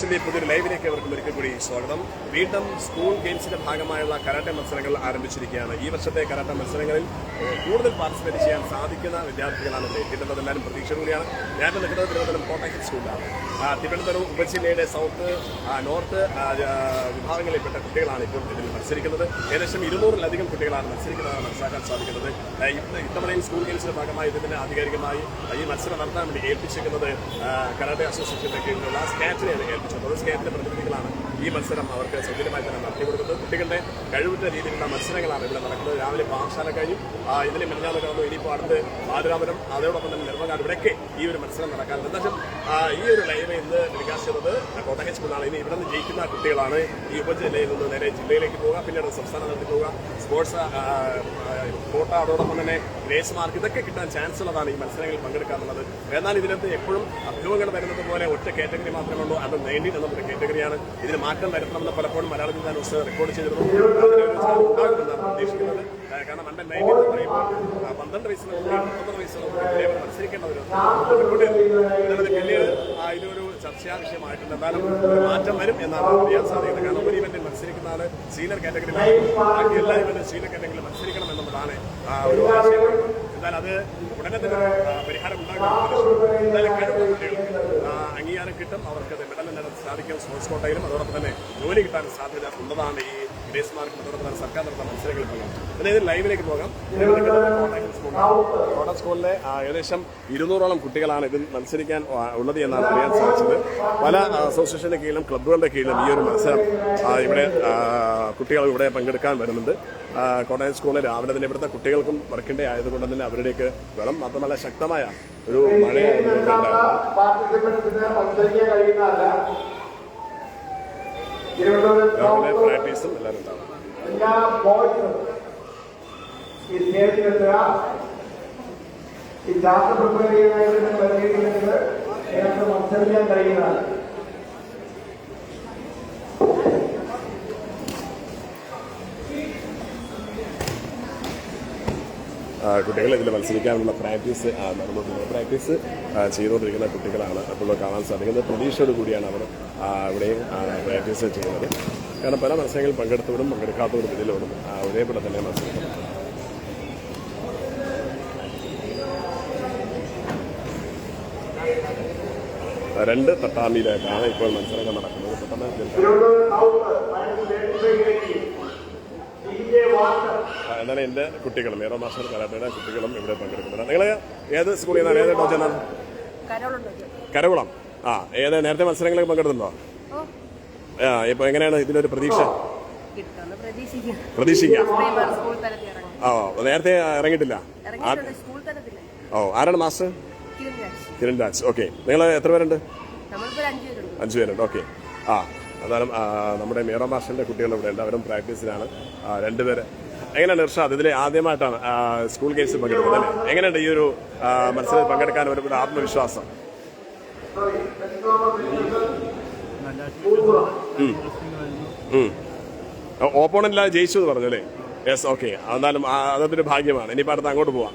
പുതിയൊരു ലൈവിലേക്ക് അവർക്ക് ഒരിക്കൽ കൂടി സ്വാഗതം. വീണ്ടും സ്കൂൾ ഗെയിംസിന്റെ ഭാഗമായുള്ള കരാട്ടെ മത്സരങ്ങൾ ആരംഭിച്ചിരിക്കുകയാണ്. ഈ വർഷത്തെ കരാട്ടെ മത്സരങ്ങളിൽ കൂടുതൽ പാർട്ടിസിപ്പേറ്റ് ചെയ്യാൻ സാധിക്കുന്ന വിദ്യാർത്ഥികളാണ് ഇവിടെ എല്ലാവരും എല്ലാവരും പ്രതീക്ഷയോടെയാണ് ഞാൻ നിൽക്കുന്നത് തിരുവനന്തപുരം കോട്ടയം സ്കൂളിലാണ്. തിരുവനന്തപുരം ഉപജില്ലയുടെ സൗത്ത് നോർത്ത് വിഭാഗങ്ങളിൽപ്പെട്ട കുട്ടികളാണ് ഇപ്പോൾ ഇതിൽ മത്സരിക്കുന്നത്. ഏകദേശം ഇരുന്നൂറിലധികം കുട്ടികളാണ് മത്സരിക്കുന്നതാണ് മനസ്സിലാക്കാൻ സാധിക്കുന്നത്. ഇത്തവണയും സ്കൂൾ ഗെയിംസിന്റെ ഭാഗമായി ഇതിന് ആധികാരികമായി ഈ മത്സരം നടത്താൻ വേണ്ടി ഏൽപ്പിച്ചിരിക്കുന്നത് കരാട്ടെ അസോസിയേഷന്റെ കീഴിലുള്ള സ്കാറ്റിനെയാണ് തൊഴിൽ സ്കാറ്റിന്റെ പ്രതിനിധികളാണ് ഈ മത്സരം അവർക്ക് സൗകര്യമായി തന്നെ നടത്തി കൊടുക്കുന്നത് കുട്ടികളുടെ കഴിവുറ്റ രീതിയിലുള്ള മത്സരങ്ങളാണ് ഇവിടെ നടക്കുന്നത്. രാവിലെ പാഠശാല കഴിഞ്ഞു ആ, ഇതിന് മെല്ലാതെ കടന്നു ഇനിയിപ്പോൾ അടുത്ത് ബാലരാമനം അതോടൊപ്പം തന്നെ നിർമ്മകാട് ഇവിടെയൊക്കെ ഈ ഒരു മത്സരം നടക്കാറുണ്ട്. എന്താ ഈ ഒരു ലൈവ് ഇന്ന് ടെലികാസ്റ്റ് ചെയ്തത് സ്കൂളാണ് ഇനി ഇവിടെ നിന്ന് ജയിക്കുന്ന കുട്ടികളാണ് ഈ ഉപജില്ലയിൽ നിന്ന് നേരെ ജില്ലയിലേക്ക് പോവുക പിന്നീട് സംസ്ഥാന തലത്തിൽ പോവുക. സ്പോർട്സ് കോട്ട അതോടൊപ്പം തന്നെ ഗ്രേസ് മാർക്ക് ഇതൊക്കെ കിട്ടാൻ ചാൻസ് ഉള്ളതാണ് ഈ മത്സരങ്ങളിൽ പങ്കെടുക്കാറുള്ളത് എന്നാൽ ഇതിനകത്ത് എപ്പോഴും അഭ്യൂഹങ്ങൾ വരുന്നത് പോലെ ഒറ്റ കാറ്റഗറി മാത്രമേ ഉള്ളൂ. അത് നയന്റീൻ ഒരു കാറ്റഗറിയാണ് ഇതിന് മാറ്റം വരുത്തണമെന്ന് പലപ്പോഴും മലയാളത്തിൽ ഞാൻ ന്യൂസ് റെക്കോർഡ് ചെയ്തിരുന്നു. പ്രതീക്ഷിക്കുന്നത് കാരണം അണ്ടർ നയന്റീൻ എന്ന് പറയുമ്പോൾ പന്ത്രണ്ട് കുട്ടി പത്തൊമ്പത് ഇവരെ മത്സരിക്കേണ്ടവരുണ്ട് റെക്കോർഡ് ചെയ്തു ഇതിനകത്ത് പിന്നീട് ഇതൊരു ചർച്ചാ വിഷയമായിട്ടുണ്ട്. എന്നാലും മാറ്റം വരും എന്നാണ് അറിയാൻ സാധിക്കുന്നത്. ഒരു സീനിയർ കാറ്റഗറിയിലാണ് ബാക്കി എല്ലാ ഇവന്റും സീനിയർ കാറ്റഗറിയിൽ മത്സരിക്കണം എന്നുള്ളതാണ് ഒരു ആശയം. എന്നാൽ അത് ഉടനെ തന്നെ പരിഹാരം ഉണ്ടാകും എന്തായാലും കഴിവുള്ള കുട്ടികൾക്ക് അംഗീകാരം കിട്ടും. അവർക്ക് മെഡൽ നേടാൻ സാധിക്കും. സ്പോർട്സ് കോട്ടയിലും അതോടൊപ്പം തന്നെ ജോലി കിട്ടാൻ സാധ്യത ഉള്ളതാണ് ഈ ഗ്രേസ് നടത്തുന്ന സർക്കാർ നടത്തുന്ന മത്സരങ്ങളിൽ പോകാം അതായത് ലൈവിലേക്ക് പോകാം. കോട്ടയം സ്കൂളിലെ ഏകദേശം ഇരുന്നൂറോളം കുട്ടികളാണ് ഇതിൽ മത്സരിക്കാൻ ഉള്ളത് എന്നാണ് അറിയാൻ സാധിച്ചത്. പല അസോസിയേഷന്റെ കീഴിലും ക്ലബ്ബുകളുടെ കീഴിലും ഈ ഒരു മത്സരം ഇവിടെ കുട്ടികൾ ഇവിടെ പങ്കെടുക്കാൻ വരുന്നുണ്ട്. കോട്ടയം സ്കൂളിൽ രാവിലെ തന്നെ ഇവിടുത്തെ കുട്ടികൾക്കും വർക്കിന്റെ ആയതുകൊണ്ട് തന്നെ അവരുടെയൊക്കെ വെള്ളം മാത്രമല്ല ശക്തമായ ഒരു മഴയായിരുന്നു തിരുവനന്തപുരം പ്രാക്ടീസും എല്ലാവരും ഉണ്ടാവും. എല്ലാ ബോയ്സും ഈ സ്റ്റേജിലെത്തുക ഈ ചെയ്യാനായിട്ട് നിങ്ങൾ വരുന്നില്ലെങ്കിൽ നിങ്ങൾക്ക് മത്സരിക്കാൻ കഴിയുന്നതാണ്. ഇതിൽ മത്സരിക്കാനുള്ള പ്രാക്ടീസ് നടന്നുകൊണ്ടിരിക്കുന്നത് പ്രാക്ടീസ് ചെയ്തുകൊണ്ടിരിക്കുന്ന കുട്ടികളാണ് അപ്പോൾ കാണാൻ സാധിക്കുന്നത്. പ്രതീക്ഷയോട് കൂടിയാണ് അവർ ഇവിടെ ഇവിടെയും പ്രാക്ടീസ് ചെയ്യുന്നത്. കാരണം പല മത്സരങ്ങളിൽ പങ്കെടുത്തവരും പങ്കെടുക്കാത്തവരും ഇതിലോടും ഒരേപോലെ തന്നെ മത്സരിക്കുന്നത് രണ്ട് തട്ടാമിയിലേക്കാണ് ഇപ്പോൾ മത്സരങ്ങൾ നടക്കുന്നത്. പെട്ടെന്ന് എന്താണ് എന്റെ കുട്ടികളും ഏറോ മാസ്റ്റർ കരാട്ടയുടെ കുട്ടികളും ഇവിടെ പങ്കെടുക്കുന്നത്. നിങ്ങൾ ഏത് സ്കൂളിൽ നിന്നാണ്? ഏത് ഡോജനാണ് കരകുളം. ആ ഏത് നേരത്തെ മത്സരങ്ങളിൽ പങ്കെടുത്തുണ്ടോ ഓ ആ ഇപ്പോൾ എങ്ങനെയാണ് ഇതിനൊരു പ്രതീക്ഷ? പ്രതീക്ഷിക്കാം. ഓ നേരത്തെ ഇറങ്ങിയിട്ടില്ല? ഓ ആരാണ് മാസ്റ്റർ? കിരൺ രാജ്. ഓക്കെ. നിങ്ങൾ എത്ര പേരുണ്ട്? അഞ്ചു പേരുണ്ട്. ഓക്കെ. ആ അതായത് നമ്മുടെ മീറ മാസ്റ്ററിന്റെ കുട്ടികൾ ഇവിടെ ഉണ്ട്. അവരും പ്രാക്ടീസിലാണ്. രണ്ടുപേര് എങ്ങനെയാണ് ഇർഷാദ്? ഇതിലെ ആദ്യമായിട്ടാണ് സ്കൂൾ ഗെയിംസിൽ പങ്കെടുക്കുന്നത് അല്ലേ? എങ്ങനെയുണ്ട് ഈ ഒരു മത്സരത്തിൽ പങ്കെടുക്കാൻ ഒരു ആത്മവിശ്വാസം? ഓപ്പോണന്റില്ലാതെ ജയിച്ചു എന്ന് പറഞ്ഞു അല്ലേ യെസ് ഓക്കെ എന്നാലും അതൊരു ഭാഗ്യമാണ്. ഇനിയിപ്പോൾ അടുത്ത് അങ്ങോട്ട് പോവാം.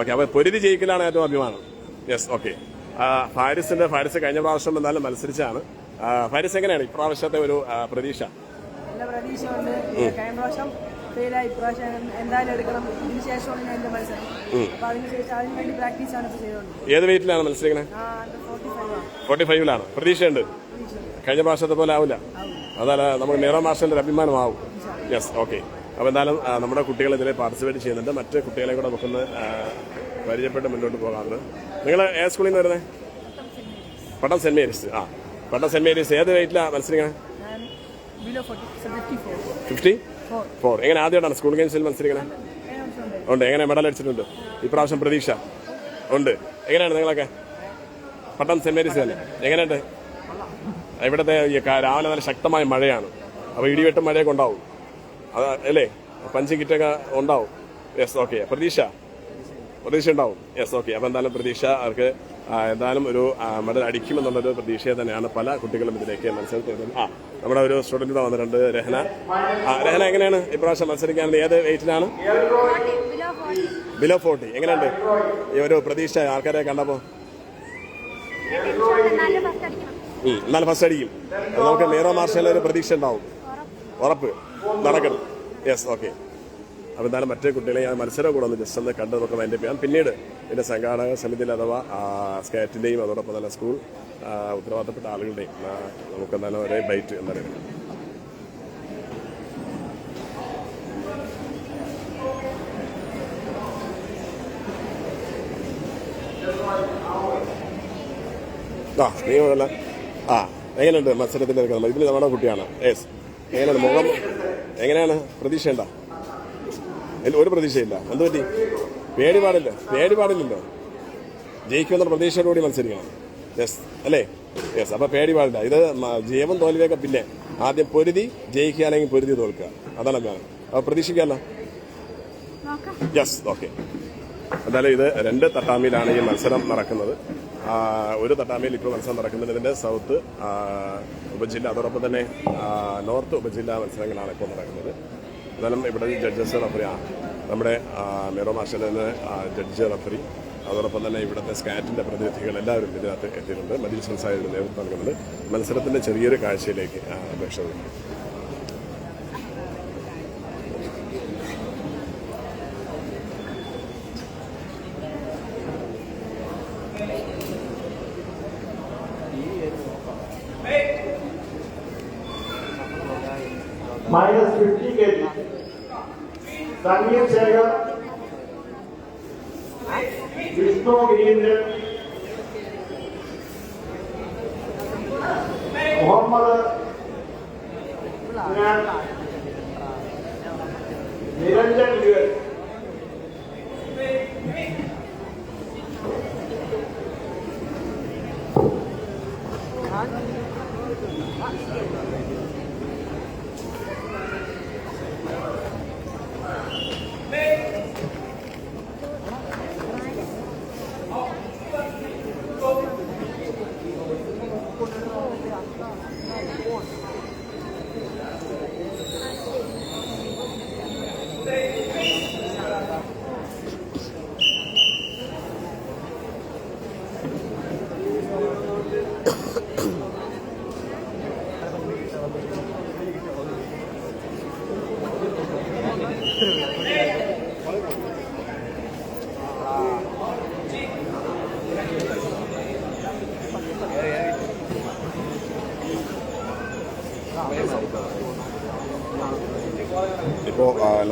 ഓക്കെ അപ്പോൾ പൊരുതി ജയിക്കലാണ് ഏറ്റവും അഭിമാനം. യെസ് ഓക്കെ ഫാരിസിന്റെ ഫാരിസ് കഴിഞ്ഞ പ്രാവശ്യം എന്നാലും മത്സരിച്ചാണ് ഫാരിസ് എങ്ങനെയാണ് ഇപ്രാവശ്യത്തെ ഒരു പ്രതീക്ഷ? പ്രതീക്ഷയുണ്ട്. കഴിഞ്ഞ പ്രാവശ്യം ഫെയിലായി ഇപ്രാവശ്യം എന്തായാലും എടുക്കണം. ഇതിന് ശേഷമാണ് ഞാൻ എന്റെ മത്സരം. അപ്പോൾ അതിന് വേണ്ടി പ്രാക്ടീസ് ആണ് ഏത് വെയിറ്റിലാണ് മത്സരിക്കുന്നത്? ഫോർട്ടി ഫൈവിലാണ് പ്രതീക്ഷയുണ്ട്. കഴിഞ്ഞ പ്രാവശ്യത്തെ പോലെ ആവില്ല. അതല്ല നമുക്ക് മീറ മാസ്റ്ററിന്റെ അഭിമാനമാവും യെസ് ഓക്കെ അപ്പോൾ എന്തായാലും നമ്മുടെ കുട്ടികൾ ഇതിൽ പാർട്ടിസിപ്പേറ്റ് ചെയ്യുന്നുണ്ട്. മറ്റ് കുട്ടികളെ കൂടെ നമുക്കൊന്ന് പരിചയപ്പെട്ട് മുന്നോട്ട് പോകാറുണ്ട് നിങ്ങൾ ഏത് സ്കൂളിൽ നിന്ന് വരുന്നത് പട്ടം സെന്റ് മേരീസ്. ആ പട്ടം സെന്റ് മേരീസ്. ഏത് വെയിറ്റിലാണ് ഫോർട്ടി ഫിഫ്റ്റി ഫോർ എങ്ങനെ ആദ്യമായിട്ടാണ് സ്കൂൾ ഗെയിംസിൽ മത്സരിക്കുന്നത് ഉണ്ട്. എങ്ങനെ മെഡൽ അടിച്ചിട്ടുണ്ട്? ഇപ്രാവശ്യം പ്രതീക്ഷ. ഉണ്ട്. എങ്ങനെയാണ് നിങ്ങളൊക്കെ? പട്ടം സെന്റ് മേരീസ് തന്നെ എങ്ങനെയുണ്ട്? ഇവിടുത്തെ രാവിലെ നല്ല ശക്തമായ മഴയാണ്. അപ്പോൾ ഇടിവെട്ടും മഴയൊക്കെ ഉണ്ടാവും. അത് അല്ലേ? പഞ്ചിങ് കിറ്റൊക്കെ ഉണ്ടാവും. യെസ് ഓക്കെ പ്രതീക്ഷ? പ്രതീക്ഷ ഉണ്ടാവും. യെസ് ഓക്കെ അപ്പോൾ എന്തായാലും പ്രതീക്ഷ അവർക്ക് എന്തായാലും ഒരു മെഡൽ അടിക്കുമെന്നുള്ളൊരു പ്രതീക്ഷയെ തന്നെയാണ് പല കുട്ടികളും ഇതിലേക്ക് മത്സരത്തിൽ ആ നമ്മുടെ ഒരു സ്റ്റുഡന്റ് ഇവിടെ വന്നിട്ടുണ്ട് രഹന. രഹന എങ്ങനെയാണ്? ഇപ്രാവശ്യം മത്സരിക്കാൻ ഏത് വെയിറ്റിലാണ് ബിലോ ഫോർട്ടി എങ്ങനെയുണ്ട്? ഈ ഒരു പ്രതീക്ഷ ആൾക്കാരെ കണ്ടപ്പോൾ എന്നാലും ഫസ്റ്റ് അടിക്കും. നമുക്ക് മീറോ മാർഷലിൽ ഒരു പ്രതീക്ഷ ഉണ്ടാവും. ഉറപ്പ്. നടക്കണം. യെസ് ഓക്കെ അപ്പോൾ മറ്റേ കുട്ടികളെ ഞാൻ മത്സരം കൂടെ ഒന്ന് ജസ്റ്റ് ഒന്ന് കണ്ട് നമുക്ക് വൈൻഡപ്പ് ചെയ്യാം പിന്നീട് ഇതിന്റെ സംഘാടക സമിതിയിൽ അഥവാ സ്കേറ്റിന്റെയും അതോടൊപ്പം തന്നെ സ്കൂൾ ഉത്തരവാദിത്തപ്പെട്ട ആളുകളുടെയും നമുക്ക് എന്തായാലും ഒരേ ബൈറ്റ് എന്താ പറയുക ആ നീ ആ എങ്ങനെയുണ്ട് മത്സരത്തിന്റെ ഇതിൽ നമ്മുടെ കുട്ടിയാണ്. യെസ് എങ്ങനെയാണ് മുഖം? എങ്ങനെയാണ്? പ്രതീക്ഷയുണ്ട? ഇല്ല, ഒരു പ്രതീക്ഷയില്ല. എന്ത് പറ്റി? പേടി പാടില്ല. പേടി പാടില്ലല്ലോ. ജയിക്കുമെന്ന പ്രതീക്ഷയോടുകൂടി മത്സരിക്കണം. യെസ് അല്ലേ? യെസ് അപ്പോൾ പേടി പാടില്ല. ഇത് ജീവൻ തോൽവിയൊക്കെ പിന്നെ ആദ്യം പൊരുതി ജയിക്കുക അല്ലെങ്കിൽ പൊരുതി തോൽക്കുക. അതാണ് ഞാൻ അപ്പോൾ പ്രതീക്ഷിക്കാമല്ലോ യെസ് ഓക്കെ എന്തായാലും ഇത് രണ്ട് തട്ടാമിയിലാണ് ഈ മത്സരം നടക്കുന്നത്. ഒരു തട്ടാമിയിൽ ഇപ്പോൾ മത്സരം നടക്കുന്നത് ഇതിന്റെ സൗത്ത് ഉപജില്ല. അതോടൊപ്പം തന്നെ നോർത്ത് ഉപജില്ലാ മത്സരങ്ങളാണ് ഇപ്പോൾ നടക്കുന്നത്. എന്നാലും ഇവിടെ ജഡ്ജസ് റഫറി ആ, നമ്മുടെ മെറോ മാസ്റ്റർ എന്ന ജഡ്ജ് റഫറി അതോടൊപ്പം തന്നെ ഇവിടുത്തെ സ്കാറ്റിന്റെ പ്രതിനിധികൾ എല്ലാവരും ഇതിനകത്ത് എത്തിയിട്ടുണ്ട്. മതിൽ സംസാരിയുടെ നേതൃത്വം നൽകുന്നുണ്ട് മത്സരത്തിന്റെ ചെറിയൊരു കാഴ്ചയിലേക്ക് അപേക്ഷ 我他妈的，你看，你真牛！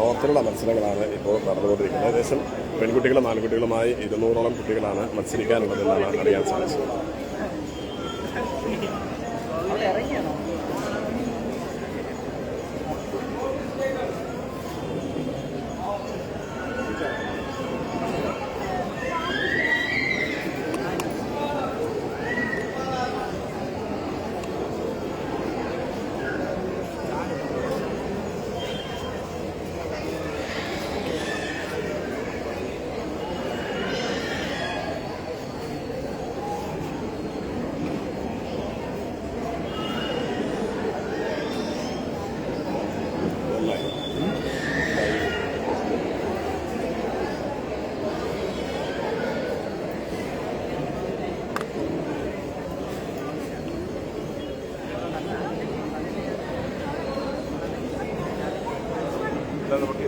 ലോകത്തിലുള്ള മത്സരങ്ങളാണ് ഇപ്പോൾ നടന്നുകൊണ്ടിരിക്കുന്നത്. ഏകദേശം പെൺകുട്ടികളും ആൺകുട്ടികളുമായി ഇരുന്നൂറോളം കുട്ടികളാണ് മത്സരിക്കാനുള്ളതെന്നാണ് അറിയാൻ സാധിച്ചത്.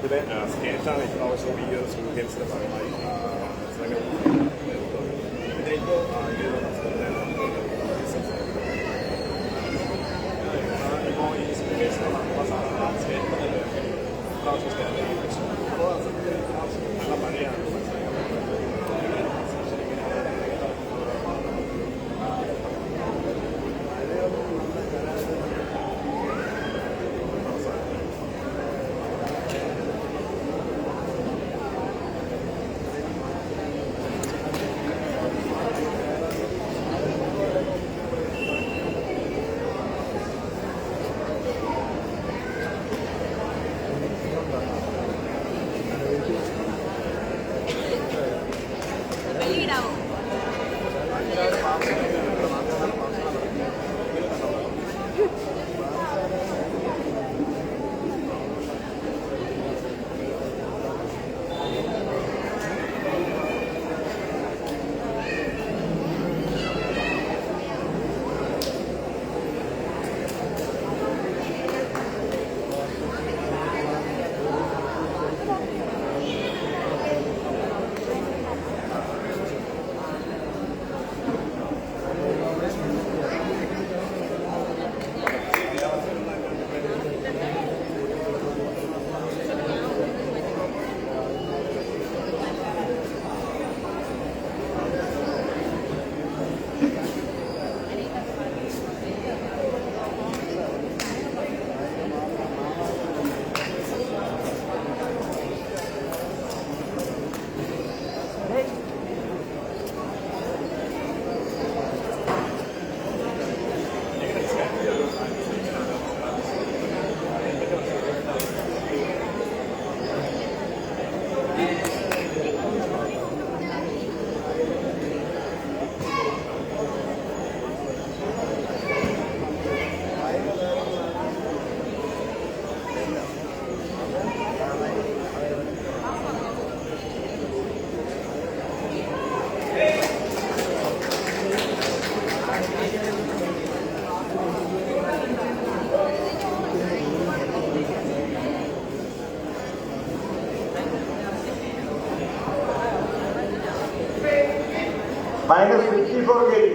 ഇത് നമുക്ക് ഇതിലെ സ്കേറ്റാണ് ഇപ്രാവശ്യം ഈ ഒരു സ്കൂൾ ഗെയിംസിന്റെ ഭാഗമായി ആ, മത്സരങ്ങൾ നേതൃത്വം. ഇതിലിപ്പോ, ആ, ഈ ഒരു മത്സരത്തിലെ ആ, ഇപ്പോ ഈ സ്കൂൾ ഗെയിംസിലെ അവസാന സ്റ്റേറ്റ് മുതൽ ഇപ്രാവശ്യം state minus fifty four K G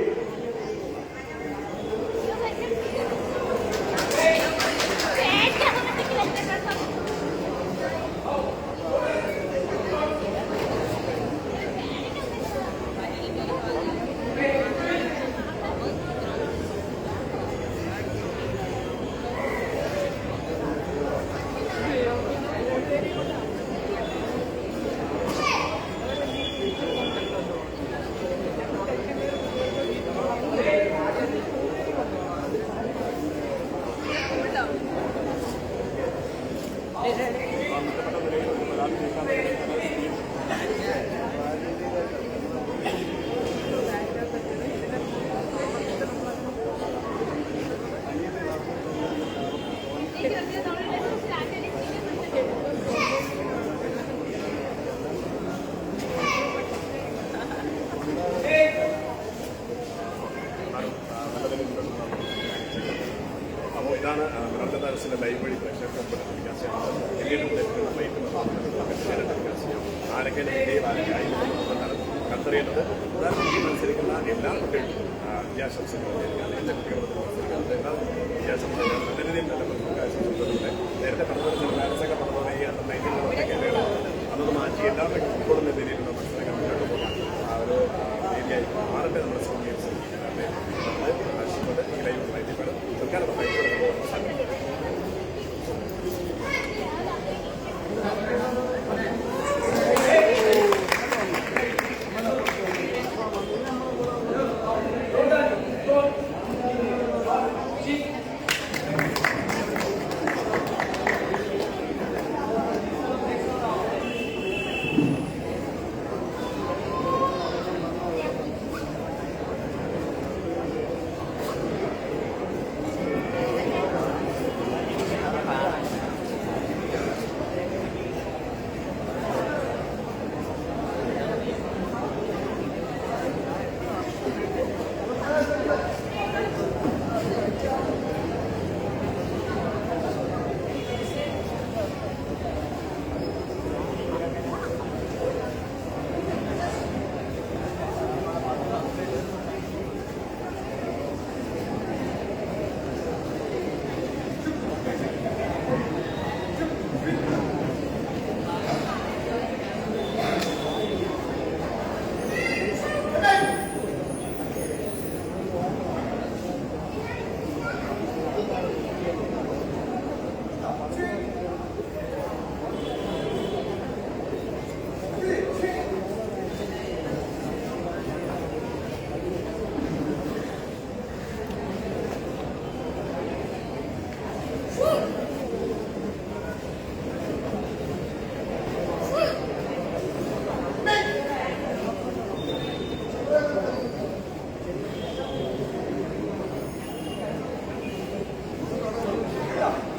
അപ്പോൾ ഇതാണ് പഠിപ്പിക്കാൻ ചെയ്യുന്നത് എങ്ങനെയും ലഭിക്കുന്ന വൈറ്റ് ആരൊക്കെ വിജയമായി കണ്ടറിയേണ്ടത് പ്രധാനമന്ത്രി മത്സരിക്കുന്ന എല്ലാ വിദ്യാശംസകൾ നേരുകയാണ്. എല്ലാ കുട്ടികളും എല്ലാ വിദ്യാശംസകൾ നല്ല രീതിയിൽ നല്ല പ്രവർത്തനങ്ങളുണ്ട് നേരത്തെ പറഞ്ഞത് ബാലൻസൊക്കെ പറഞ്ഞത് ഈ നൈതികളൊക്കെ മാറ്റി എല്ലാവരും ഉൾക്കൊള്ളുന്ന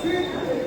Jesus.